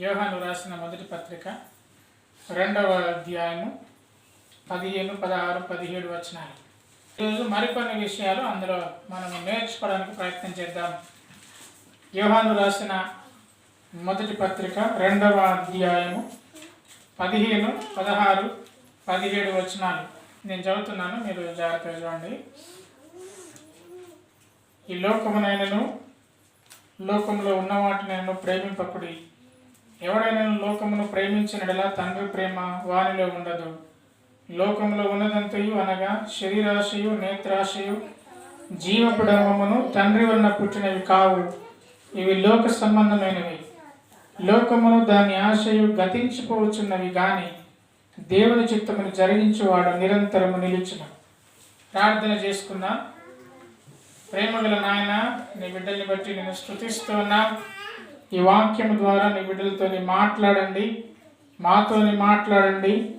యోహాను రాసిన మొదటి పత్రిక రెండవ అధ్యాయము పదిహేను పదహారు పదిహేడు వచనాలు. ఈరోజు మరికొన్ని విషయాలు అందులో మనం నేర్చుకోవడానికి ప్రయత్నం చేద్దాం. యోహాను రాసిన మొదటి పత్రిక రెండవ అధ్యాయము పదిహేను పదహారు పదిహేడు వచనాలు. నేను చదువుతున్నాను మీరు జాగ్రత్తగా చూడండి. ఈ లోకమునైనను లోకంలో ఉన్న వాటినైనా ప్రేమింపకుడి ఎవడైనా లోకమును ప్రేమించినడలా తండ్రి ప్రేమ వానిలో ఉండదు. లోకంలో ఉన్నదంతయు అనగా శరీరాశయు నేత్రాశయు జీవపుడమమును తండ్రి వలన పుట్టినవి కావు. ఇవి లోక సంబంధమైనవి. లోకమును దాని ఆశయు గతించిపోవచ్చున్నవి గాని దేవుని చిత్తమును జరిగించేవాడు నిరంతరము నిలిచిన. ప్రార్థన చేసుకుందాం. ప్రేమగల నాయన నీ బిడ్డల్ని బట్టి నేను స్థుతిస్తున్నా ఈ వాక్యం ద్వారా నీ బిడ్డలతో మాట్లాడండి. మాతోని మాట్లాడండి.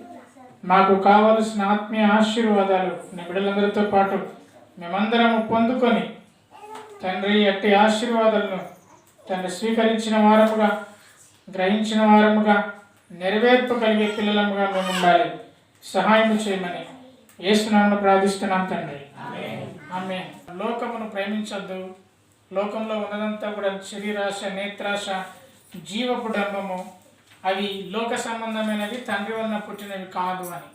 మాకు కావలసిన ఆత్మీయ ఆశీర్వాదాలు నీ బిడ్డలందరితో పాటు మేమందరము పొందుకొని తండ్రి అట్టి ఆశీర్వాదాలను తండ్రి స్వీకరించిన వారముగా గ్రహించిన వారముగా నెరవేర్పగలిగే పిల్లలముగా మేము ఉండాలి. సహాయం చేయమని ఏసునామను ప్రార్థిస్తున్నాం తండ్రి. ఆమె లోకమును ప్రేమించొద్దు. లోకంలో ఉన్నదంతా కూడా శరీరాశ నేత్రాశ జీవపు డంబము అవి లోక సంబంధమైనవి తండ్రి వలన పుట్టినవి కాదు అని.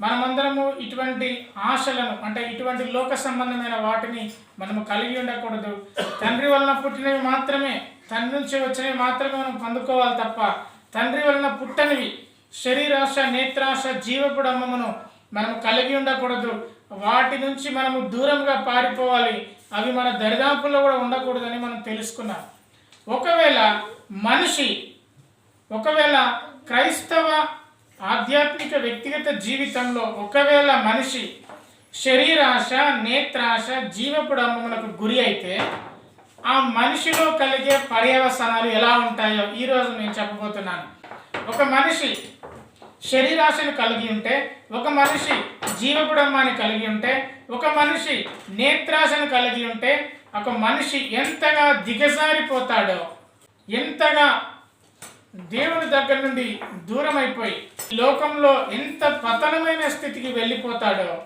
మనమందరము ఇటువంటి ఆశలను అంటే ఇటువంటి లోక సంబంధమైన వాటిని మనము కలిగి ఉండకూడదు. తండ్రి వలన పుట్టినవి మాత్రమే తండ్రి నుంచి వచ్చినవి మాత్రమే మనం పొందుకోవాలి తప్ప తండ్రి వలన పుట్టనివి శరీరాశ నేత్రాశ జీవపు డంబమును మనం కలిగి ఉండకూడదు. వాటి నుంచి మనము దూరంగా పారిపోవాలి. అవి మన దరిదాపుల్లో కూడా ఉండకూడదని మనం తెలుసుకున్నాం. ఒకవేళ మనిషి ఒకవేళ క్రైస్తవ ఆధ్యాత్మిక వ్యక్తిగత జీవితంలో ఒకవేళ మనిషి శరీరాశ నేత్రాశ జీవపుడమ్మములకు గురి అయితే ఆ మనిషిలో కలిగే పర్యవసనాలు ఎలా ఉంటాయో ఈరోజు నేను చెప్పబోతున్నాను. ఒక మనిషి శరీరాశను కలిగి ఉంటే ఒక మనిషి జీవపుడమ్మాన్ని కలిగి ఉంటే ఒక మనిషి నేత్రాశను కలిగి ఉంటే ఒక మనిషి ఎంతగా దిగజారిపోతాడో ఎంతగా దేవుని దగ్గర నుండి దూరం అయిపోయి లోకంలో ఎంత పతనమైన స్థితికి వెళ్ళిపోతాడో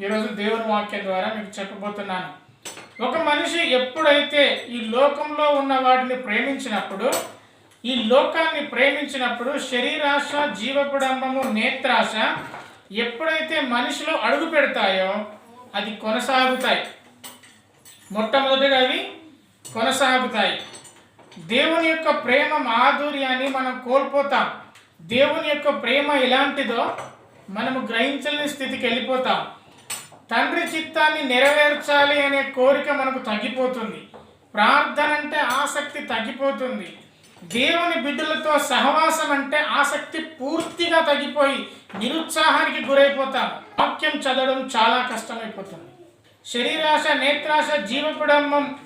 ఈరోజు దేవుని వాక్యం ద్వారా మీకు చెప్పబోతున్నాను. ఒక మనిషి ఎప్పుడైతే ఈ లోకంలో ఉన్న వాటిని ప్రేమించినప్పుడు ఈ లోకాన్ని ప్రేమించినప్పుడు శరీరాశ జీవపుడంబము నేత్రాశ ఎప్పుడైతే మనిషిలో అడుగు పెడతాయో అది కొనసాగుతాయి. మొట్టమొదటిగా అవి కొనసాగుతాయి. దేవుని యొక్క ప్రేమ మాధుర్యాన్ని మనం కోల్పోతాం. దేవుని యొక్క ప్రేమ ఎలాంటిదో మనము గ్రహించలేని స్థితికి వెళ్ళిపోతాం. తండ్రి చిత్తాన్ని నెరవేర్చాలి అనే కోరిక మనకు తగ్గిపోతుంది. ప్రార్థన అంటే ఆసక్తి తగ్గిపోతుంది. దేవుని బిడ్డలతో సహవాసం అంటే ఆసక్తి పూర్తిగా తగ్గిపోయి నిరుత్సాహానికి గురైపోతాం వాక్యం చదవడం చాలా కష్టమైపోతుంది. శరీరాశ నేత్రాశ జీవకుడంబం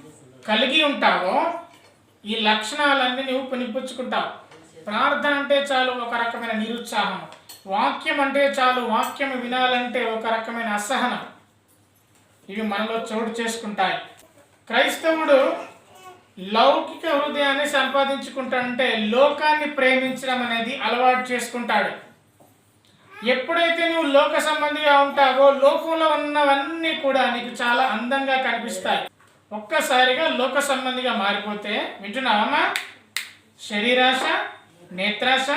కలిగి ఉంటావో ఈ లక్షణాలన్నీ నువ్వు పునిపుచ్చుకుంటావు ప్రార్థన అంటే చాలు ఒక రకమైన నిరుత్సాహం. వాక్యం అంటే చాలు వాక్యం వినాలంటే ఒక రకమైన అసహనం. ఇవి మనలో చోటు చేసుకుంటాయి. క్రైస్తవుడు లౌకిక హృదయాన్ని సంపాదించుకుంటాడంటే లోకాన్ని ప్రేమించడం అనేది అలవాటు చేసుకుంటాడు. ఎప్పుడైతే నువ్వు లోక సంబంధిగా ఉంటావో లోకంలో ఉన్నవన్నీ కూడా నీకు చాలా అందంగా కనిపిస్తాయి. ఒక్కసారిగా లోక సంబంధిగా మారిపోతే వింటున్నావమ్మా శరీరాశ నేత్రాశ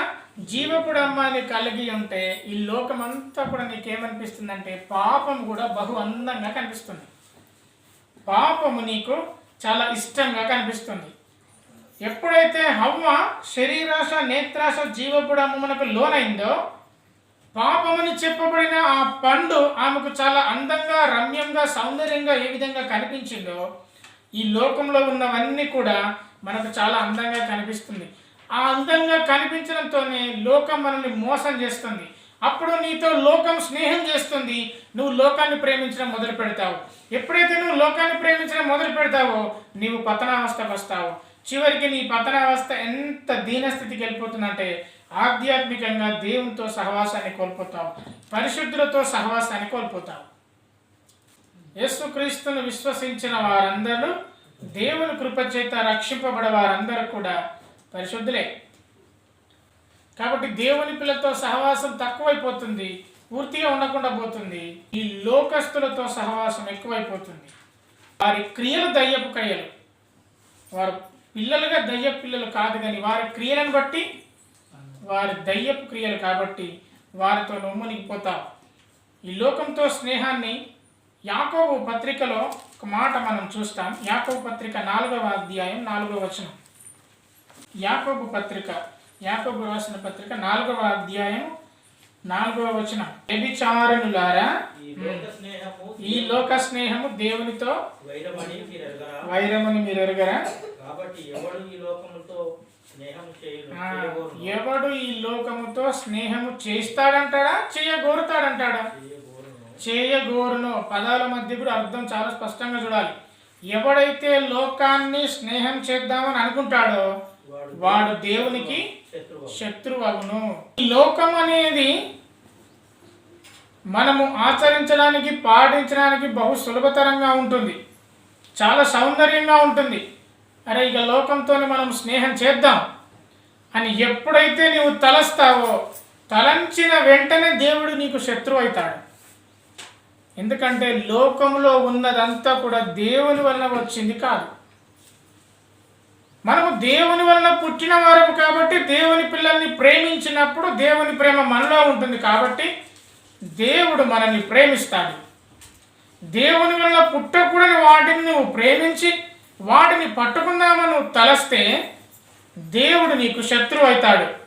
జీవపుడమ్మాని కలిగి ఉంటే ఈ లోకమంతా కూడా నీకేమనిపిస్తుందంటే పాపం కూడా బహు అందంగా కనిపిస్తుంది. పాపము నీకు చాలా ఇష్టంగా కనిపిస్తుంది. ఎప్పుడైతే హవ్వ శరీరాశ నేత్రాశ జీవపుడమ్మకు లోనైందో పాపమని చెప్పబడిన ఆ పండు ఆమెకు చాలా అందంగా రమ్యంగా సౌందర్యంగా ఏ విధంగా కనిపించిందో ఈ లోకంలో ఉన్నవన్నీ కూడా మనకు చాలా అందంగా కనిపిస్తుంది. ఆ అందంగా కనిపించడంతోనే లోకం మనల్ని మోసం చేస్తుంది. అప్పుడు నీతో లోకం స్నేహం చేస్తుంది. నువ్వు లోకాన్ని ప్రేమించడం మొదలు పెడతావు. ఎప్పుడైతే నువ్వు లోకాన్ని ప్రేమించడం మొదలు పెడతావో నీవు పతనావస్థకు వస్తావు. చివరికి నీ పతనావస్థ ఎంత దీనస్థితికి వెళ్ళిపోతుందంటే ఆధ్యాత్మికంగా దేవునితో సహవాసాన్ని కోల్పోతావు. పరిశుద్ధులతో సహవాసాన్ని కోల్పోతావు. యేసుక్రీస్తును విశ్వసించిన వారందరూ దేవుని కృప చేత రక్షింపబడే వారందరూ కూడా పరిశుద్ధులే. కాబట్టి దేవుని పిల్లలతో సహవాసం తక్కువైపోతుంది పూర్తిగా ఉండకుండా పోతుంది. ఈ లోకస్తులతో సహవాసం ఎక్కువైపోతుంది. వారి క్రియలు దయ్యపు క్రియలు. వారు పిల్లలుగా దయ్యపు పిల్లలు కాదు కానీ వారి క్రియలను బట్టి వారి దయ్యపు క్రియలు కాబట్టి వారితో నువ్వు ఈ లోకంతో స్నేహాన్ని యాకోబు పత్రికలో ఒక మాట మనం చూస్తాం. యాకోబు పత్రిక నాలుగవ అధ్యాయం నాలుగవ వచనం. యాకోబు పత్రిక యాకోబు రాసిన పత్రిక నాలుగవ అధ్యాయం నాలుగవ వచనం. వ్యభిచారణులారా ఈ లోక స్నేహము ఈ లోక స్నేహము దేవునితో వైరమని మీరు ఎరుగరా ఎవడు ఈ లోకముతో స్నేహము చేస్తాడంటాడా? చేయగోరుతాడంటాడా. చేయగోరును. పదాల మధ్య కూడా అర్థం చాలా స్పష్టంగా చూడాలి. ఎవడైతే లోకాన్ని స్నేహం చేద్దామని అనుకుంటాడో వాడు దేవునికి శత్రువు. శత్రువు అగును ఈ లోకం అనేది మనము ఆచరించడానికి పాటించడానికి బహు సులభతరంగా ఉంటుంది. చాలా సౌందర్యంగా ఉంటుంది. అరే ఇక లోకంతో మనం స్నేహం చేద్దాం అని ఎప్పుడైతే నీవు తలస్తావో తలంచిన వెంటనే దేవుడు నీకు శత్రువు అవుతాడు ఎందుకంటే లోకంలో ఉన్నదంతా కూడా దేవుని వలన వచ్చింది కాదు. మనము దేవుని వలన పుట్టిన వారం కాబట్టి దేవుని పిల్లల్ని ప్రేమించినప్పుడు దేవుని ప్రేమ మనలో ఉంటుంది కాబట్టి దేవుడు మనల్ని ప్రేమిస్తాడు. దేవుని వలన పుట్టకూడని వాటిని నువ్వు ప్రేమించి వాటిని పట్టుకుందామని నువ్వు తలస్తే దేవుడు నీకు శత్రువు అవుతాడు.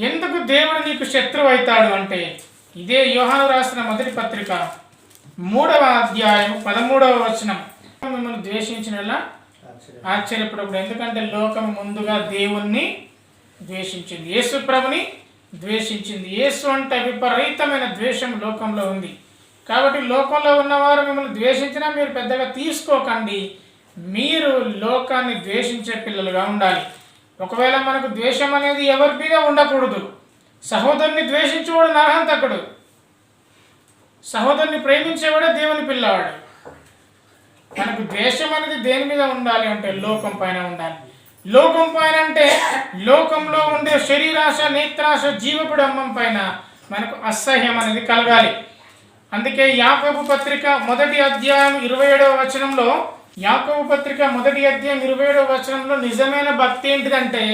ఎందుకు దేవుడు నీకు శత్రువు అవుతాడు అంటే ఇదే యోహాను రాసిన మొదటి పత్రిక మూడవ అధ్యాయం పదమూడవ వచనం. మిమ్మల్ని ద్వేషించిన ఆశ్చర్యపడప్పుడు ఎందుకంటే లోకం ముందుగా దేవుణ్ణి ద్వేషించింది. యేసు ప్రభుని ద్వేషించింది. యేసు అంటే విపరీతమైన ద్వేషం లోకంలో ఉంది. కాబట్టి లోకంలో ఉన్నవారు మిమ్మల్ని ద్వేషించినా మీరు పెద్దగా తీసుకోకండి. మీరు లోకాన్ని ద్వేషించే పిల్లలుగా ఉండాలి. ఒకవేళ మనకు ద్వేషం అనేది ఎవరి మీద ఉండకూడదు. సహోదరుని ద్వేషించేవాడు నరహంతకుడు. సహోదరుని ప్రేమించేవాడే దేవుని పిల్లవాడు. మనకు ద్వేషం అనేది దేని మీద ఉండాలి అంటే లోకం పైన ఉండాలి. లోకం పైన అంటే లోకంలో ఉండే శరీరాశ నేత్రాశ జీవపుడమ్మం పైన మనకు అసహ్యం అనేది కలగాలి. అందుకే యాకోబు పత్రిక మొదటి అధ్యాయం ఇరవై ఏడవ వచనంలో యాకోబు పత్రిక మొదటి అధ్యాయం ఇరవై ఏడవ వచనంలో నిజమైన భక్తి ఏంటిదంటే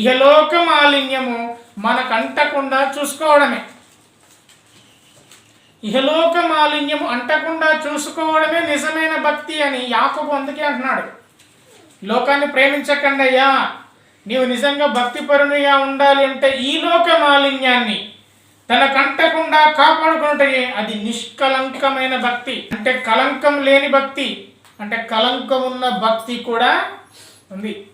ఇహలోకం ఆలిన్యము మనకంటకుండా చూసుకోవడమే. ఇహలోక మాలిన్యం అంటకుండా చూసుకోవడమే నిజమైన భక్తి అని యాకోబు అందుకే అంటున్నాడు. లోకాన్ని ప్రేమించకండి అయ్యా. నీవు నిజంగా భక్తిపరునిగా ఉండాలి అంటే ఈ లోక మాలిన్యాన్ని తనకంటకుండా కాపాడుకుంటే అది నిష్కలంకమైన భక్తి. అంటే కలంకం లేని భక్తి. అంటే కలంకం ఉన్న భక్తి కూడా ఉంది.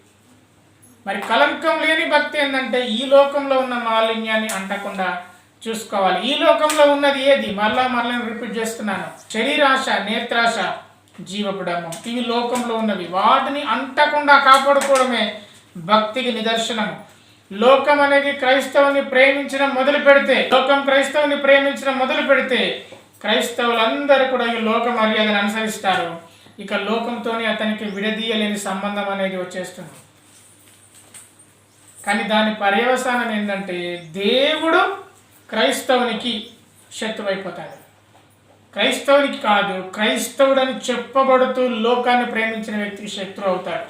మరి కలంకం లేని భక్తి ఏంటంటే ఈ లోకంలో ఉన్న మాలిన్యాన్ని అంటకుండా చూసుకోవాలి. ఈ లోకంలో ఉన్నది ఏది? మరలా మరలా రిపీట్ చేస్తున్నాను. శరీరాశ నేత్రాశ జీవపుడము. ఇవి లోకంలో ఉన్నవి. వాటిని అంటకుండా కాపాడుకోవడమే భక్తికి నిదర్శనము. లోకం అనేది క్రైస్తవుని ప్రేమించడం మొదలు పెడితే లోకం క్రైస్తవుని ప్రేమించడం మొదలు పెడితే క్రైస్తవులందరూ కూడా ఈ లోక మర్యాదను అనుసరిస్తారు. ఇక లోకంతోనే అతనికి విడదీయలేని సంబంధం అనేది వచ్చేస్తుంది. కానీ దాని పర్యవసానం ఏంటంటే దేవుడు క్రైస్తవునికి శత్రువైపోతాడు. క్రైస్తవునికి కాదు క్రైస్తవుడని చెప్పబడుతూ లోకాన్ని ప్రేమించిన వ్యక్తికి శత్రువు అవుతాడు.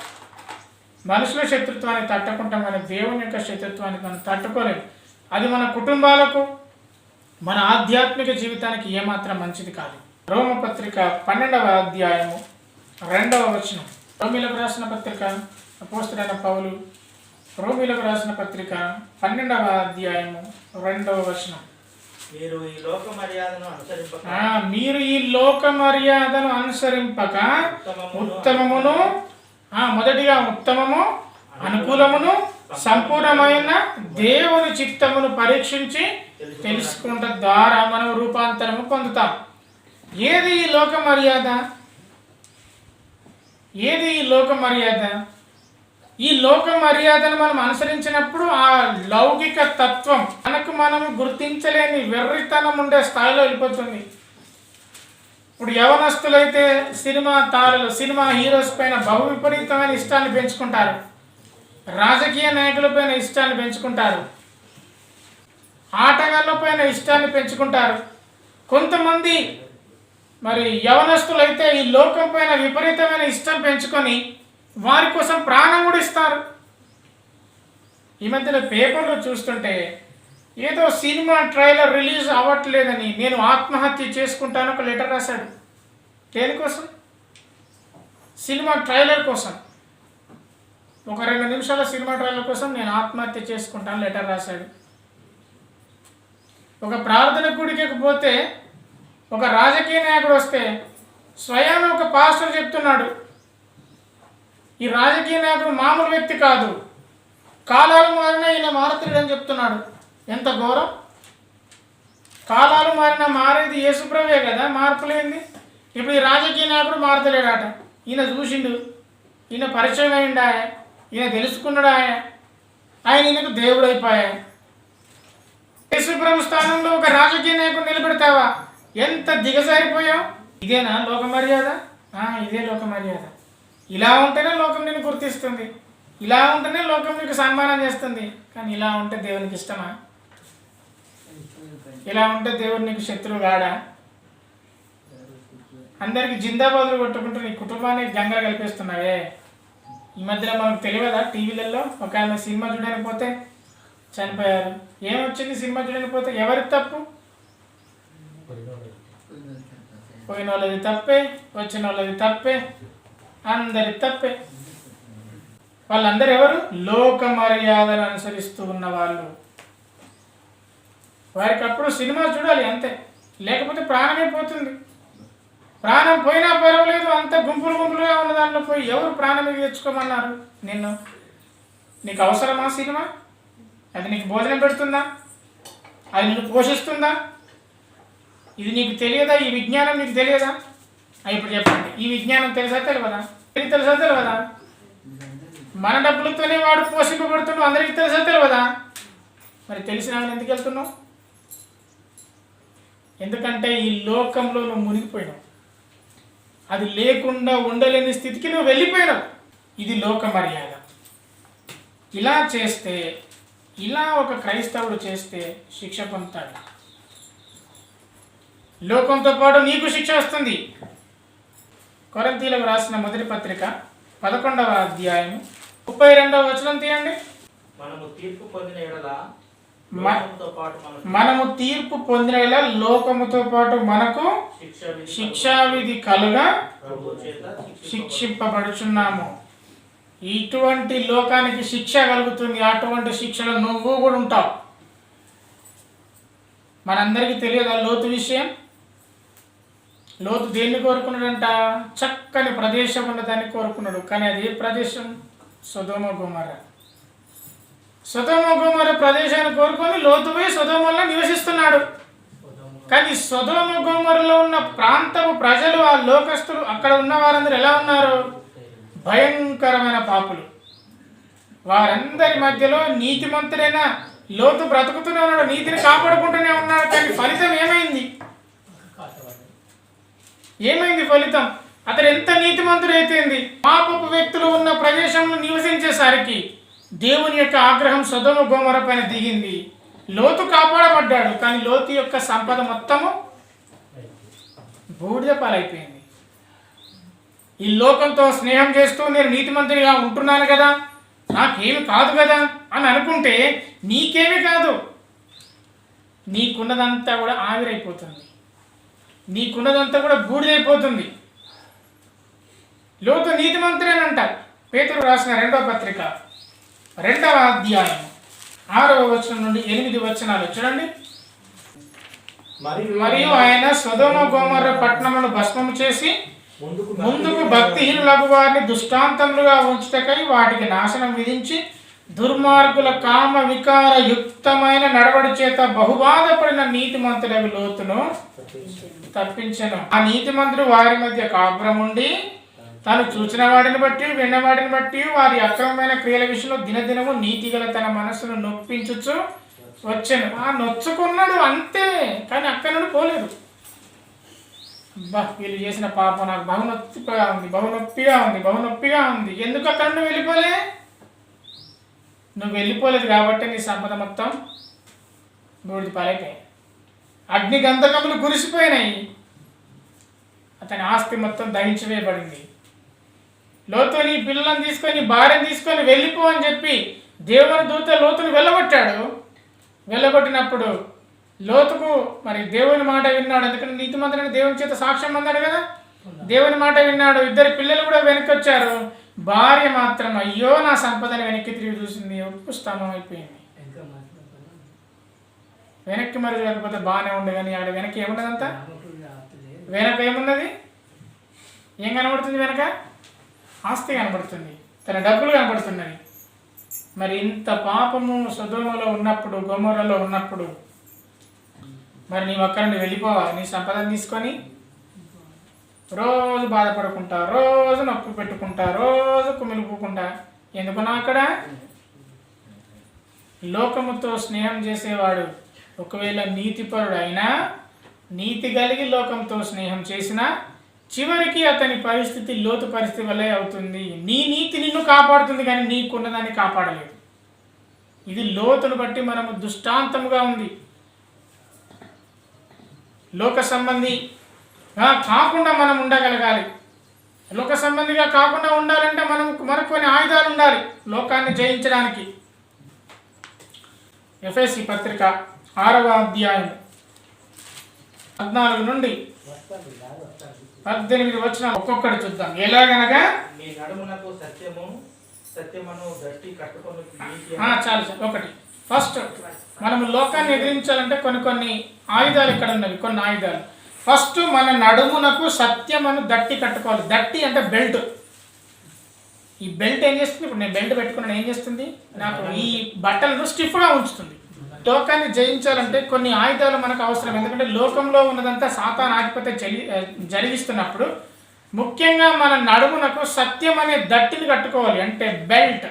మనుషుల శత్రుత్వాన్ని తట్టుకుంటాం కానీ దేవుని యొక్క శత్రుత్వాన్ని మనం తట్టుకోలేము. అది మన కుటుంబాలకు మన ఆధ్యాత్మిక జీవితానికి ఏమాత్రం మంచిది కాదు. రోమపత్రిక పన్నెండవ అధ్యాయము రెండవ వచనం. రోమిలకు రాసిన పత్రిక పోస్తుడైన పౌలు రోమిలకు రాసిన పత్రిక పన్నెండవ అధ్యాయము రెండవ వచనం. మీరు ఈ లోక మర్యాదను అనుసరింపక మీరు ఈ లోక మర్యాదను అనుసరింపక ఉత్తమమును ఆ, మొదటిగా ఉత్తమము అనుకూలమును సంపూర్ణమైన దేవుని చిత్తమును పరీక్షించి తెలుసుకుంట ద్వారా మనం రూపాంతరము పొందుతాం. ఏది ఈ లోక మర్యాద ఏది ఈ లోక మర్యాద ఈ లోక మర్యాదను మనం అనుసరించినప్పుడు ఆ లౌకిక తత్వం మనకు మనం గుర్తించలేని వెర్రితనం ఉండే స్థాయిలో వెళ్ళిపోతుంది. ఇప్పుడు యవనస్తులైతే సినిమా తారలు సినిమా హీరోస్ పైన బహు విపరీతమైన ఇష్టాన్ని పెంచుకుంటారు. రాజకీయ నాయకులపైన ఇష్టాన్ని పెంచుకుంటారు. ఆటగాళ్ళ పైన ఇష్టాన్ని పెంచుకుంటారు. కొంతమంది మరి యవనస్తులైతే ఈ లోకం పైన విపరీతమైన ఇష్టం పెంచుకొని వారి కోసం ప్రాణం కూడా ఇస్తారు ఈ మధ్యన పేపర్లో చూస్తుంటే ఏదో సినిమా ట్రైలర్ రిలీజ్ అవ్వట్లేదని నేను ఆత్మహత్య చేసుకుంటాను ఒక లెటర్ రాశాడు. దేనికోసం సినిమా ట్రైలర్ కోసం. ఒక రెండు నిమిషాల సినిమా ట్రైలర్ కోసం నేను ఆత్మహత్య చేసుకుంటాను లెటర్ రాశాడు. ఒక ప్రార్థన గుడికి పోతే ఒక రాజకీయ నాయకుడు వస్తే స్వయాన ఒక పాస్టర్ చెప్తున్నాడు ఈ రాజకీయ నాయకుడు మామూలు వ్యక్తి కాదు. కాలాలు మారినా ఈయన మారుతుడని చెప్తున్నాడు. ఎంత ఘోరం? కాలాలు మారినా మారేది యేసుప్రవే కదా మార్పులేంది ఇప్పుడు ఈ రాజకీయ నాయకుడు మారతలేడాట. ఈయన చూసిండు ఈయన పరిచయం అయిండా ఈయన తెలుసుకున్నాడా ఆయన ఈయనకు దేవుడు అయిపోయా యేసుప్రభు స్థానంలో ఒక రాజకీయ నాయకుడు నిలబెడతావా? ఎంత దిగజారిపోయావు? ఇదేనా లోక మర్యాద? ఇదే లోక మర్యాద. ఇలా ఉంటేనే లోకం నేను గుర్తిస్తుంది. ఇలా ఉంటేనే లోకం నీకు సన్మానం చేస్తుంది. కానీ ఇలా ఉంటే దేవునికి ఇష్టమా? ఇలా ఉంటే దేవుడు నీకు శత్రువు కాడా? అందరికి జిందాబాదులు కొట్టుకుంటూ నీ కుటుంబాన్ని గంగా కల్పిస్తున్నావే. ఈ మధ్యలో మనకు తెలియదా టీవీలలో? ఒక సినిమా చూడడానికి పోతే చనిపోయారు. ఏమొచ్చింది సినిమా చూడడానికి పోతే? ఎవరికి తప్పు? పోయిన వాళ్ళది తప్పే వచ్చిన వాళ్ళది తప్పే. అందరి తప్పే. వాళ్ళందరూ ఎవరు లోక మర్యాదను అనుసరిస్తూ ఉన్న వాళ్ళు వారికి అప్పుడు సినిమా చూడాలి అంతే. లేకపోతే ప్రాణమే పోతుంది. ప్రాణం పోయినా పర్వాలేదు అంత గుంపులు గుంపులుగా ఉన్న దాంట్లో పోయి ఎవరు ప్రాణం తెచ్చుకోమన్నారు? నిన్ను. నీకు అవసరమా సినిమా? అది నీకు భోజనం పెడుతుందా? అది నిన్ను పోషిస్తుందా? ఇది నీకు తెలియదా? ఈ విజ్ఞానం నీకు తెలియదా? ఇప్పుడు చెప్పండి. ఈ విజ్ఞానం తెలుసా తెలియదా నీకు తెలుసా తెలియదా మన డబ్బులతోనే వాడు పోషింపబడుతున్నావు అందరికీ తెలుసా తెలియదా మరి తెలిసిన వాడిని ఎందుకు వెళ్తున్నావు? ఎందుకంటే ఈ లోకంలో నువ్వు మునిగిపోయినావు. అది లేకుండా ఉండలేని స్థితికి నువ్వు వెళ్ళిపోయినావు. ఇది లోక మర్యాద. ఇలా చేస్తే ఇలా ఒక క్రైస్తవుడు చేస్తే శిక్ష పొందుతాడు. లోకంతో పాటు నీకు శిక్ష వస్తుంది. కొరంతీలకు రాసిన మొదటి పత్రిక పదకొండవ అధ్యాయం ముప్పై రెండవ వచనం తీయండి. మనము తీర్పు పొందిన ఎడల మ- లోకముతో పాటు మనకు మనము తీర్పు పొందిన లోకముతో పాటు మనకు శిక్ష విధి శిక్షావిధి కలుగా. శిక్షింపబడుచున్నాము. ఇటువంటి లోకానికి శిక్ష కలుగుతుంది. అటువంటి శిక్షలో నువ్వు కూడా ఉంటావు. మనందరికీ తెలియదా లోతు విషయం? లోతు దేన్ని కోరుకున్నాడంట? చక్కని ప్రదేశం ఉన్నదాన్ని కోరుకున్నాడు. కానీ అది ఏ ప్రదేశం? సుధోమ గుమర. సుధోమ గుమర ప్రదేశాన్ని కోరుకొని లోతు పోయి సుధోమల్లో నివసిస్తున్నాడు. కానీ సుధోమ గోమరులో ఉన్న ప్రాంతపు ప్రజలు ఆ లోకస్తులు అక్కడ ఉన్న వారందరూ ఎలా ఉన్నారు? భయంకరమైన పాపులు. వారందరి మధ్యలో నీతిమంతుడైన లోతు బ్రతుకుతూనే ఉన్నాడు నీతిని కాపాడుకుంటూనే ఉన్నాడు కానీ ఫలితం ఏమైంది? ఏమైంది ఫలితం? అతడు ఎంత నీతిమంతుడైతేంది? పాపపు వ్యక్తులు ఉన్న ప్రదేశంలో నివసించేసరికి దేవుని యొక్క ఆగ్రహం సుధమ గోమర పైన దిగింది. లోతు కాపాడబడ్డాడు కానీ లోతు యొక్క సంపద మొత్తము బూడిద పాలైపోయింది. ఈ లోకంతో స్నేహం చేస్తూ నేను నీతిమంతుడిగా ఉంటున్నాను కదా? నాకేమి కాదు కదా? అని అనుకుంటే నీకేమి కాదు. నీకున్నదంతా కూడా ఆవిరైపోతుంది. నీకున్నదంతా కూడా బూడిదైపోతుంది లోతు నీతిమంతుడేనంట పేతురు రాసిన రెండవ పత్రిక రెండవ అధ్యాయం ఆరవ వచనం నుండి ఎనిమిది వచనాలు చూడండి. మరియు మరియు ఆయన సొదోమ గోమర్ర పట్టణములను భస్మము చేసి ముందుకు ముందుకు భక్తిహీనులకు వారిని దుష్టాంతములుగా ఉంచుటకై వాటికి నాశనం విధించి దుర్మార్గుల కామ వికార యుక్తమైన నడవడి చేత బహుబాధపడిన నీతిమంతుడవి లోతును తప్పించను. ఆ నీతిమంతుడు వారి మధ్య కాపురముండి తాను చూసిన వాడిని బట్టి విన్నవాడిని బట్టి వారి అక్రమమైన క్రియల విషయంలో దినదినము నీతిగల తన మనసును నొప్పించుచు వచ్చాను. ఆ నొచ్చుకున్నాడు అంతే కానీ అక్కడి నుండి పోలేదు. అబ్బా వీళ్ళు చేసిన పాపం నాకు బహునొప్పిగా ఉంది బహునొప్పిగా ఉంది బహునొప్పిగా ఉంది. ఎందుకు అక్కడ నుండి వెళ్ళిపోలే? నువ్వు వెళ్ళిపోలేదు కాబట్టి నీ సంపద మొత్తం బూడిద పాలైపోయాయి అగ్ని గంధకములు కురిసిపోయినాయి. అతని ఆస్తి మొత్తం దహించివేయబడింది. లోతు నీ పిల్లలను తీసుకొని భార్యను తీసుకొని వెళ్ళిపో అని చెప్పి దేవుని దూత లోతును వెళ్ళగొట్టాడు. వెళ్ళగొట్టినప్పుడు లోతుకు మరి దేవుని మాట విన్నాడు. ఎందుకంటే నీతిమంతుడైన దేవుని చేత సాక్ష్యం పొందాడు కదా? దేవుని మాట విన్నాడు. ఇద్దరు పిల్లలు కూడా వెనక్కి వచ్చారు. భార్య మాత్రం అయ్యో నా సంపదని వెనక్కి తిరిగి చూసింది ఉప్పు స్తంభం అయిపోయింది. వెనక్కి మరి లేకపోతే బాగానే ఉండే కానీ ఆడ వెనక్కి ఏమున్నదంతా? వెనక ఏమున్నది? ఏం కనబడుతుంది వెనక? ఆస్తి కనబడుతుంది. తన డబ్బులు కనబడుతున్నాయి మరి ఇంత పాపము సుధోమలో ఉన్నప్పుడు గోమూరలో ఉన్నప్పుడు మరి నీ ఒక్కరి నుండి వెళ్ళిపోవా నీ సంపదను తీసుకొని రోజు బాధపడుకుంటా రోజు నొప్పి పెట్టుకుంటా రోజు కుమిలిపోకుండా ఎందుకున్నా అక్కడ? లోకముతో స్నేహం చేసేవాడు ఒకవేళ నీతిపరుడు అయినా నీతి కలిగి లోకంతో స్నేహం చేసినా చివరికి అతని పరిస్థితి లోతు పరిస్థితి వల్లే అవుతుంది. నీ నీతి నిన్ను కాపాడుతుంది కానీ నీకున్నదాన్ని కాపాడలేదు. ఇది లోతును బట్టి మనము దృష్టాంతముగా ఉంది లోక సంబంధి కాకుండా మనం ఉండగలగాలి. లోక సంబంధిగా కాకుండా ఉండాలంటే మనం మనకు కొన్ని ఆయుధాలు ఉండాలి లోకాన్ని జయించడానికి. ఎఫ్ఎస్సి పత్రిక ఆరవ అధ్యాయం పద్నాలుగు నుండి పద్దెనిమిది వచ్చిన ఒక్కొక్కటి చూద్దాం. ఎలాగనగా? మీ నడుమునకు సత్యము సత్యమును దృష్టి కట్టుకొని నీతి ఆ, చాలు చాలు. ఒకటి. ఫస్ట్ మనము లోకాన్ని ఎదిరించాలంటే కొన్ని కొన్ని ఆయుధాలు ఇక్కడ ఉన్నవి? కొన్ని ఆయుధాలు. ఫస్ట్ మన నడుమునకు సత్యమను దట్టి కట్టుకోవాలి. దట్టి అంటే బెల్ట్. ఈ బెల్ట్ ఏం చేస్తుంది? ఇప్పుడు నేను బెల్ట్ పెట్టుకున్నాను ఏం చేస్తుంది? నాకు ఈ బట్టలను స్టిఫ్గా ఉంచుతుంది. లోకాన్ని జయించాలంటే కొన్ని ఆయుధాలు మనకు అవసరం. ఎందుకంటే లోకంలో ఉన్నదంతా సాతాన్ ఆధిపత్యం జరి జరిగిస్తున్నప్పుడు ముఖ్యంగా మన నడుమునకు సత్యం అనే దట్టిని కట్టుకోవాలి. అంటే బెల్ట్.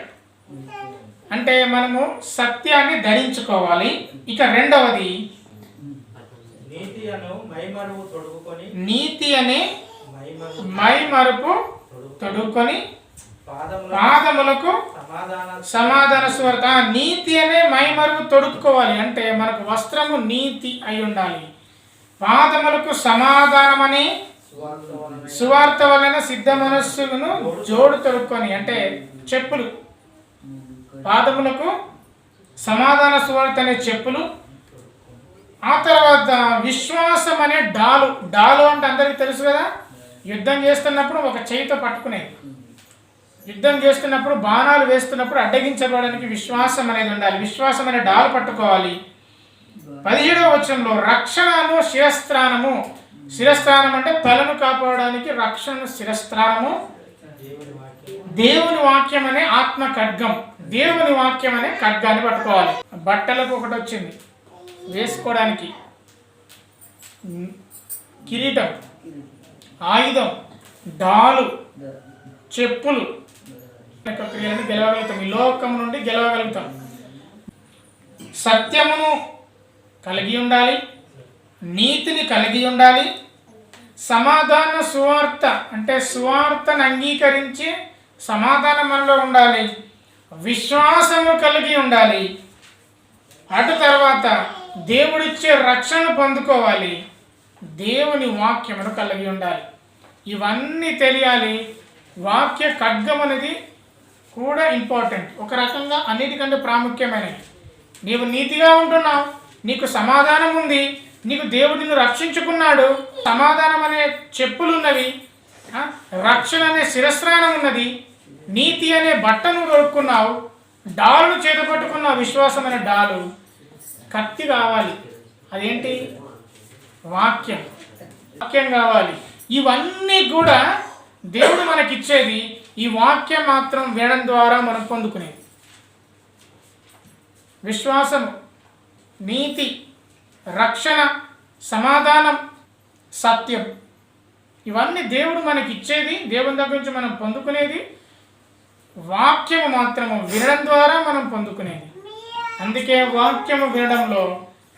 అంటే మనము సత్యాన్ని ధరించుకోవాలి. ఇక రెండవది నీతి అను మైమరుపు తొడుక్కొని పాదముల పాదములకు సమాధాన స్వరత. నీతి అనే మైమరుపు తొడుక్కోవాలి. అంటే మనకు వస్త్రము నీతి అయి ఉండాలి. పాదములకు సమాధానం అనే సువార్త వలన సిద్ధ మనస్సును జోడు తొడుక్కొని అంటే చెప్పులు. పాదములకు సమాధాన సువార్త అనే చెప్పులు ఆ తర్వాత విశ్వాసం అనే డాలు. డాలు అంటే అందరికీ తెలుసు కదా? యుద్ధం చేస్తున్నప్పుడు ఒక చేయితో పట్టుకునేది. యుద్ధం చేస్తున్నప్పుడు బాణాలు వేస్తున్నప్పుడు అడ్డగించబడడానికి విశ్వాసం అనేది ఉండాలి. విశ్వాసం అనే డాలు పట్టుకోవాలి. పదిహేడవ వచనంలో రక్షణను శిరస్త్రానము. శిరస్త్రానం అంటే తలను కాపాడడానికి రక్షణ శిరస్త్రానము. దేవుని వాక్యం దేవుని వాక్యం అనే ఆత్మ ఖడ్గం దేవుని వాక్యం అనే ఖడ్గాన్ని పట్టుకోవాలి. బట్టలకు ఒకటి వచ్చింది. వేసుకోవడానికి కిరీటం ఆయుధం డాలు చెప్పులు యొక్క క్రియలను గెలవగలుగుతాం. ఈ లోకం నుండి గెలవగలుగుతాం. సత్యమును కలిగి ఉండాలి నీతిని కలిగి ఉండాలి సమాధాన సువార్త అంటే సువార్తను అంగీకరించి సమాధానం మనలో ఉండాలి విశ్వాసము కలిగి ఉండాలి. అటు తర్వాత దేవుడిచ్చే రక్షణ పొందుకోవాలి. దేవుని వాక్యమును కలిగి ఉండాలి. ఇవన్నీ తెలియాలి. వాక్య ఖడ్గం అనేది కూడా ఇంపార్టెంట్. ఒక రకంగా అన్నిటికంటే ప్రాముఖ్యమైనది. నీవు నీతిగా ఉంటున్నావు. నీకు సమాధానం ఉంది. నీకు దేవుడు నిన్ను రక్షించుకున్నాడు. సమాధానం అనే చెప్పులు ఉన్నవి రక్షణ అనే శిరస్నానం ఉన్నది. నీతి అనే బట్టను దొరుకున్నావు డాలు చేతపట్టుకున్న విశ్వాసమైన డాలు. కత్తి కావాలి. అదేంటి? వాక్యం. వాక్యం కావాలి. ఇవన్నీ కూడా దేవుడు మనకిచ్చేది ఈ వాక్యం మాత్రం వినడం ద్వారా మనం పొందుకునేది. విశ్వాసం నీతి రక్షణ సమాధానం సత్యం. ఇవన్నీ దేవుడు మనకి ఇచ్చేది దేవుని దగ్గర నుంచి మనం పొందుకునేది. వాక్యము మాత్రము వినడం ద్వారా మనం పొందుకునేది. అందుకే వాక్యము వినడంలో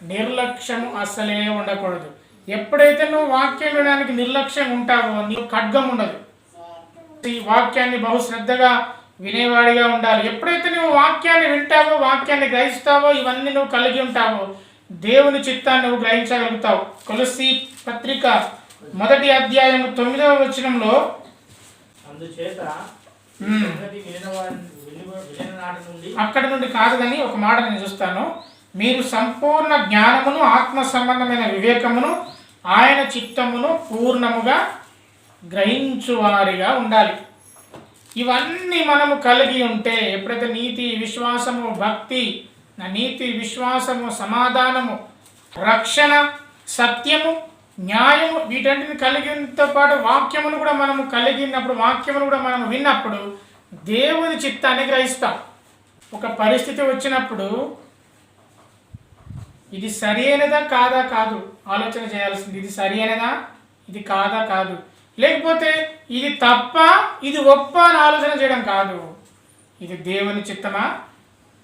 నిర్లక్ష్యము అస్సలే ఉండకూడదు. ఎప్పుడైతే నువ్వు వాక్యం వినడానికి నిర్లక్ష్యం ఉంటావో నీకు ఖడ్గం ఉండదు. ఈ వాక్యాన్ని బహు శ్రద్ధగా వినేవాడిగా ఉండాలి. ఎప్పుడైతే నువ్వు వాక్యాన్ని వింటావో వాక్యాన్ని గ్రహిస్తావో ఇవన్నీ నువ్వు కలిగి ఉంటావో దేవుని చిత్తాన్ని నువ్వు గ్రహించగలుగుతావు. కొలసి పత్రిక మొదటి అధ్యాయం తొమ్మిదవ వచనంలో అందుచేత అక్కడ నుండి అక్కడి నుండి కాదు కానీ ఒక మాట నేను చూస్తాను. మీరు సంపూర్ణ జ్ఞానమును ఆత్మ సంబంధమైన వివేకమును ఆయన చిత్తమును పూర్ణముగా గ్రహించువారిగా ఉండాలి. ఇవన్నీ మనము కలిగి ఉంటే ఎప్పుడైతే నీతి విశ్వాసము భక్తి నా నీతి విశ్వాసము సమాధానము రక్షణ సత్యము న్యాయము వీటన్నిటిని కలిగినతో పాటు వాక్యమును కూడా మనము కలిగినప్పుడు వాక్యమును కూడా మనం విన్నప్పుడు దేవుని చిత్తాన్ని గ్రహిస్తాం. ఒక పరిస్థితి వచ్చినప్పుడు ఇది సరి అయినదా కాదా కాదు ఆలోచన చేయాల్సింది. ఇది సరి అయినదా? ఇది కాదా కాదు. లేకపోతే ఇది తప్ప ఇది ఒప్ప అని ఆలోచన చేయడం కాదు. ఇది దేవుని చిత్తమా?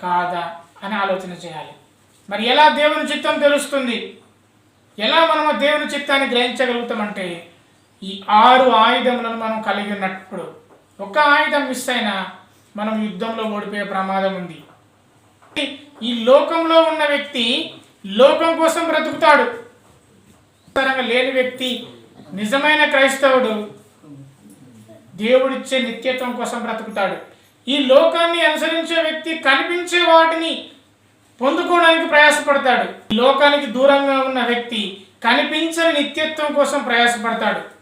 కాదా అని ఆలోచన చేయాలి. మరి ఎలా దేవుని చిత్తం తెలుస్తుంది? ఎలా మనము దేవుని చిత్తాన్ని గ్రహించగలుగుతామంటే ఈ ఆరు ఆయుధములను మనం కలిగి ఉన్నప్పుడు ఒక ఆయుధం మిస్ అయినా మనం యుద్ధంలో ఓడిపోయే ప్రమాదం ఉంది. ఈ లోకంలో ఉన్న వ్యక్తి లోకం కోసం బ్రతుకుతాడు. లేని వ్యక్తి నిజమైన క్రైస్తవుడు దేవుడిచ్చే నిత్యత్వం కోసం బ్రతుకుతాడు. ఈ లోకాన్ని అనుసరించే వ్యక్తి కనిపించే వాటిని పొందుకోవడానికి ప్రయాసపడతాడు. ఈ లోకానికి దూరంగా ఉన్న వ్యక్తి కనిపించని నిత్యత్వం కోసం ప్రయాసపడతాడు.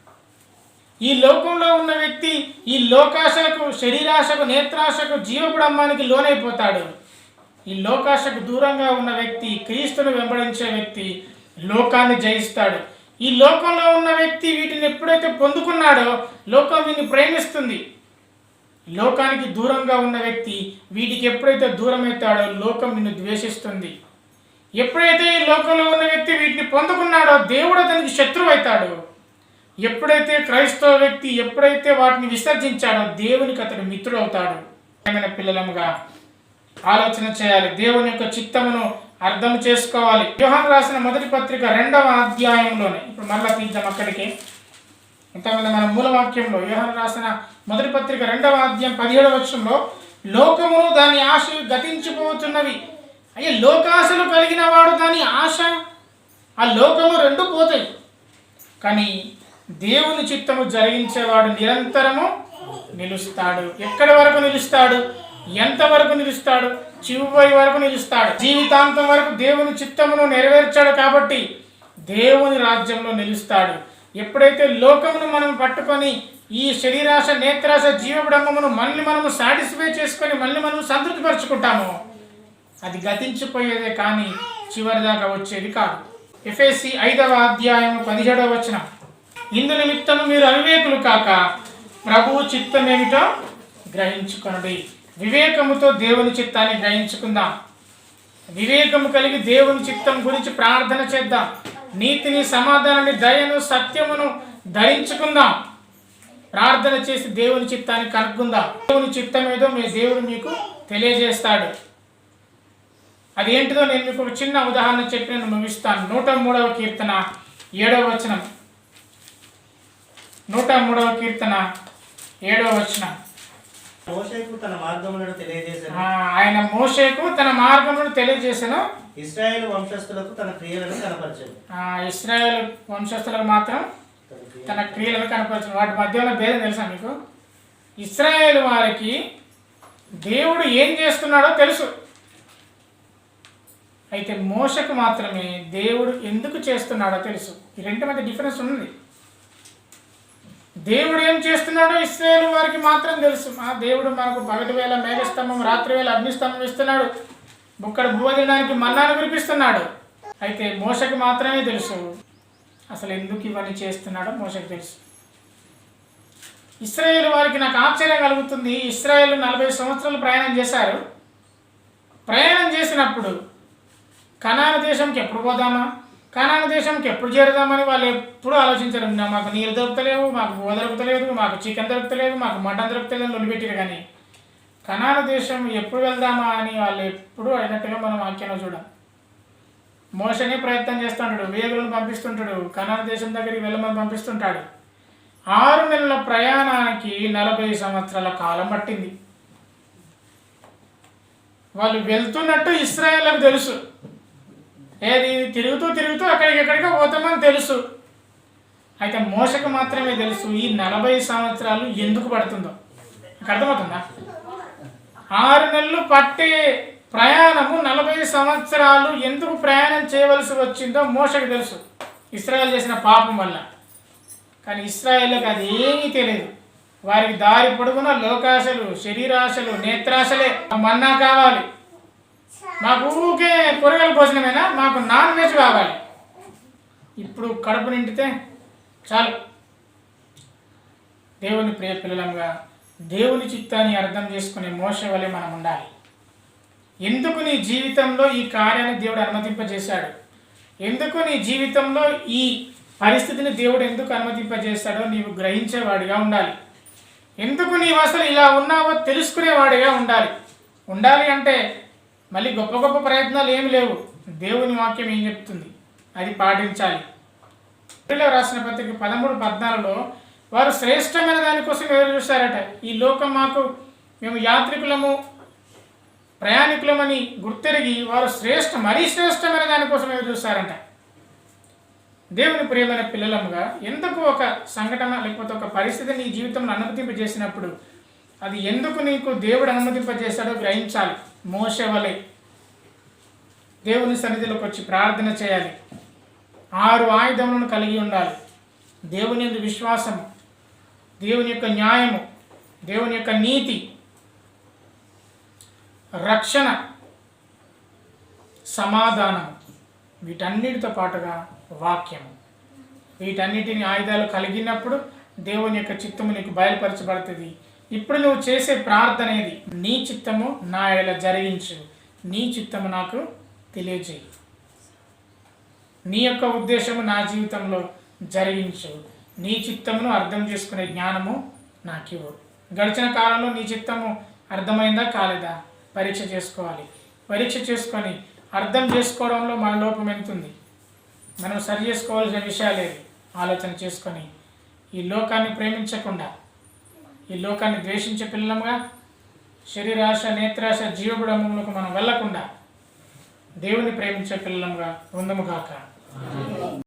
ఈ లోకంలో ఉన్న వ్యక్తి ఈ లోకాశకు శరీరాశకు నేత్రాశకు జీవబ్రహ్మానికి లోనైపోతాడు. ఈ లోకాశకు దూరంగా ఉన్న వ్యక్తి క్రీస్తును వెంబడించే వ్యక్తి లోకాన్ని జయిస్తాడు. ఈ లోకంలో ఉన్న వ్యక్తి వీటిని ఎప్పుడైతే పొందుకున్నాడో లోకం వీటిని ప్రేమిస్తుంది. లోకానికి దూరంగా ఉన్న వ్యక్తి వీటికి ఎప్పుడైతే దూరమవుతాడో లోకం నిన్ను ద్వేషిస్తుంది. ఎప్పుడైతే ఈ లోకంలో ఉన్న వ్యక్తి వీటిని పొందుకున్నాడో దేవుడు అతనికి శత్రువు అవుతాడు ఎప్పుడైతే క్రైస్తవ వ్యక్తి ఎప్పుడైతే వాటిని విసర్జించాడో దేవునికి అతడు మిత్రుడు అవుతాడు ఏమైనా పిల్లలముగా ఆలోచన చేయాలి. దేవుని యొక్క చిత్తమును అర్థం చేసుకోవాలి. వ్యూహం రాసిన మొదటి పత్రిక రెండవ అధ్యాయంలోనే ఇప్పుడు మరలా తీద్దాం అక్కడికి. ఇంతకుముందు మన మూలవాక్యంలో వ్యూహం రాసిన మొదటి పత్రిక రెండవ అధ్యాయం పదిహేడవ వర్షంలో లోకము దాని ఆశ గతించిపోతున్నవి. అయ్యే లోకాశలు కలిగిన వాడు దాని ఆశ? ఆ లోకము రెండు పోతాయి. కానీ దేవుని చిత్తము జరిగించేవాడు నిరంతరము నిలుస్తాడు. ఎక్కడి వరకు నిలుస్తాడు? ఎంత వరకు నిలుస్తాడు? చివరి వరకు నిలుస్తాడు. జీవితాంతం వరకు దేవుని చిత్తమును నెరవేర్చాడు కాబట్టి దేవుని రాజ్యంలో నిలుస్తాడు. ఎప్పుడైతే లోకమును మనం పట్టుకొని ఈ శరీరాశ నేత్రాశ జీవబ్రహ్మమును మళ్ళీ మనము సాటిస్ఫై చేసుకొని మళ్ళీ మనం సంతృప్తిపరచుకుంటాము అది గతించిపోయేదే కానీ చివరి దాకా వచ్చేది కాదు. ఎఫ్ఎస్సి ఐదవ అధ్యాయం పదిహేడవ వచనం. ఇందు నిమిత్తము మీరు అవివేకులు కాక ప్రభువు చిత్తం ఏమిటో గ్రహించుకొనడి. వివేకముతో దేవుని చిత్తాన్ని గ్రహించుకుందాం. వివేకము కలిగి దేవుని చిత్తం గురించి ప్రార్థన చేద్దాం. నీతిని సమాధానాన్ని దయను సత్యమును ధరించుకుందాం. ప్రార్థన చేసి దేవుని చిత్తాన్ని కనుక్కుందాం. దేవుని చిత్తం ఏదో మీ దేవుడు మీకు తెలియజేస్తాడు. అది ఏంటిదో నేను మీకు ఒక చిన్న ఉదాహరణ చెప్పి నేను ముగిస్తాను. నూట మూడవ కీర్తన ఏడవ వచనం. నూట మూడవ కీర్తన ఏడవ వచనం. మోషేకు తన మార్గములను తెలియజేశాను ఆయన మోషేకు తన మార్గమును తెలియజేసను. ఇస్రాయేల్ వంశస్థులకు తన క్రియలను కనపరచను. ఇస్రాయేల్ వంశస్థులకు మాత్రం తన క్రియలను తన క్రియలను కనపరచను. వాటి మధ్యలో భేదం తెలుసా మీకు? ఇస్రాయేల్ వారికి దేవుడు ఏం చేస్తున్నాడో తెలుసు. అయితే మోసకు మాత్రమే దేవుడు ఎందుకు చేస్తున్నాడో తెలుసు. ఈ రెండు మధ్య డిఫరెన్స్ ఉంది. దేవుడు ఏం చేస్తున్నాడో ఇస్రాయేల్ వారికి మాత్రం తెలుసు. ఆ దేవుడు మనకు పగటి వేళ మేఘస్తంభం రాత్రి వేళ అగ్నిస్తంభం ఇస్తున్నాడు. బుక్కడ తినడానికి మన్నాను కురిపిస్తున్నాడు. అయితే మోసకి మాత్రమే తెలుసు. అసలు ఎందుకు ఇవన్నీ చేస్తున్నాడో మోసకి తెలుసు. ఇస్రాయేల్ వారికి నాకు ఆశ్చర్యం కలుగుతుంది. ఇస్రాయేల్ నలభై సంవత్సరాలు ప్రయాణం చేశారు. ప్రయాణం చేసినప్పుడు కనాన దేశంకి ఎప్పుడు పోదామా? కనాన దేశంకి ఎప్పుడు చేరుదామని వాళ్ళు ఎప్పుడు ఆలోచించరు మాకు నీరు దొరకలేవు మాకు బువ దొరుకుతలేదు మాకు చికెన్ దొరకలేదు మాకు మటన్ దొరుకుతలేదు వదిలిపెట్టారు కానీ కనాన దేశం ఎప్పుడు వెళ్దామా అని వాళ్ళు ఎప్పుడు అయినట్టుగా మనం వాక్యంలో చూడం. మోసనే ప్రయత్నం చేస్తుంటాడు వేగులను పంపిస్తుంటాడు కనాన దేశం దగ్గరికి వెళ్ళమని పంపిస్తుంటాడు. ఆరు నెలల ప్రయాణానికి నలభై సంవత్సరాల కాలం పట్టింది. వాళ్ళు వెళ్తున్నట్టు ఇస్రాయేళ్ళకు తెలుసు. ఏది? తిరుగుతూ తిరుగుతూ అక్కడికి ఎక్కడికో పోతామని తెలుసు. అయితే మోసకు మాత్రమే తెలుసు ఈ నలభై సంవత్సరాలు ఎందుకు పడుతుందో. అర్థమవుతుందా? ఆరు నెలలు పట్టే ప్రయాణము నలభై సంవత్సరాలు ఎందుకు ప్రయాణం చేయవలసి వచ్చిందో మోసకు తెలుసు. ఇస్రాయల్ చేసిన పాపం వల్ల. కానీ ఇస్రాయేల్కి అది ఏమీ తెలియదు. వారికి దారి పొడుగున లోకాశలు శరీరాశలు నేత్రాశలే. మన్నా కావాలి. మాకు ఊరికే కూరగాయల భోజనమేనా? మాకు నాన్ వెజ్ కావాలి. ఇప్పుడు కడుపు నిండితే చాలు. దేవుని ప్రియ పిల్లలంగా దేవుని చిత్తాన్ని అర్థం చేసుకునే మోస వలె మనం ఉండాలి. ఎందుకు నీ జీవితంలో ఈ కార్యాన్ని దేవుడు అనుమతింపజేశాడు? ఎందుకు నీ జీవితంలో ఈ పరిస్థితిని దేవుడు ఎందుకు అనుమతింపజేస్తాడో నీవు గ్రహించేవాడిగా ఉండాలి. ఎందుకు నీవు అసలు ఇలా ఉన్నావో తెలుసుకునేవాడిగా ఉండాలి. ఉండాలి అంటే మళ్ళీ గొప్ప గొప్ప ప్రయత్నాలు ఏమి లేవు. దేవుని వాక్యం ఏం చెప్తుంది? అది పాటించాలి. ఏప్రిల్లో రాసిన పత్రిక పదమూడు పద్నాలుగులో వారు శ్రేష్టమైన దానికోసం ఎదురు చూశారట. ఈ లోకం మాకు మేము యాత్రికులము ప్రయాణికులమని గుర్తెరిగి వారు శ్రేష్ఠ మరీ శ్రేష్టమైన దానికోసం ఎదురు చూస్తారంట దేవుని ప్రియమైన పిల్లలముగా ఎందుకు ఒక సంఘటన లేకపోతే ఒక పరిస్థితి నీ జీవితంలో అనుమతింపజేసినప్పుడు అది ఎందుకు నీకు దేవుడు అనుమతింపజేశాడో గ్రహించాలి. మోసవలి దేవుని సన్నిధిలోకి వచ్చి ప్రార్థన చేయాలి. ఆరు ఆయుధములను కలిగి ఉండాలి. దేవుని యొక్క విశ్వాసము దేవుని యొక్క న్యాయము దేవుని యొక్క నీతి రక్షణ సమాధానం వీటన్నిటితో పాటుగా వాక్యము. వీటన్నిటిని ఆయుధాలు కలిగినప్పుడు దేవుని యొక్క చిత్తము నీకు బయలుపరచబడుతుంది. ఇప్పుడు నువ్వు చేసే ప్రార్థన ఏది? నీ చిత్తము నా ఎడల జరిగించు. నీ చిత్తము నాకు తెలియజేయి. నీ యొక్క ఉద్దేశము నా జీవితంలో జరిగించు. నీ చిత్తమును అర్థం చేసుకునే జ్ఞానము నాకు ఇవ్వు గడిచిన కాలంలో నీ చిత్తము అర్థమైందా కాలేదా? పరీక్ష చేసుకోవాలి. పరీక్ష చేసుకొని అర్థం చేసుకోవడంలో మన లోపం ఎంతుంది? మనం సరి చేసుకోవాల్సిన విషయాలేవి ఆలోచన చేసుకొని ఈ లోకాన్ని ప్రేమించకుండా ఈ లోకాన్ని ద్వేషించే పిల్లలుగా శరీరాశ నేత్రాశ జీవబుడములకు మనం వెళ్ళకుండా దేవుని ప్రేమించే పిల్లలుగా ఉందము కాక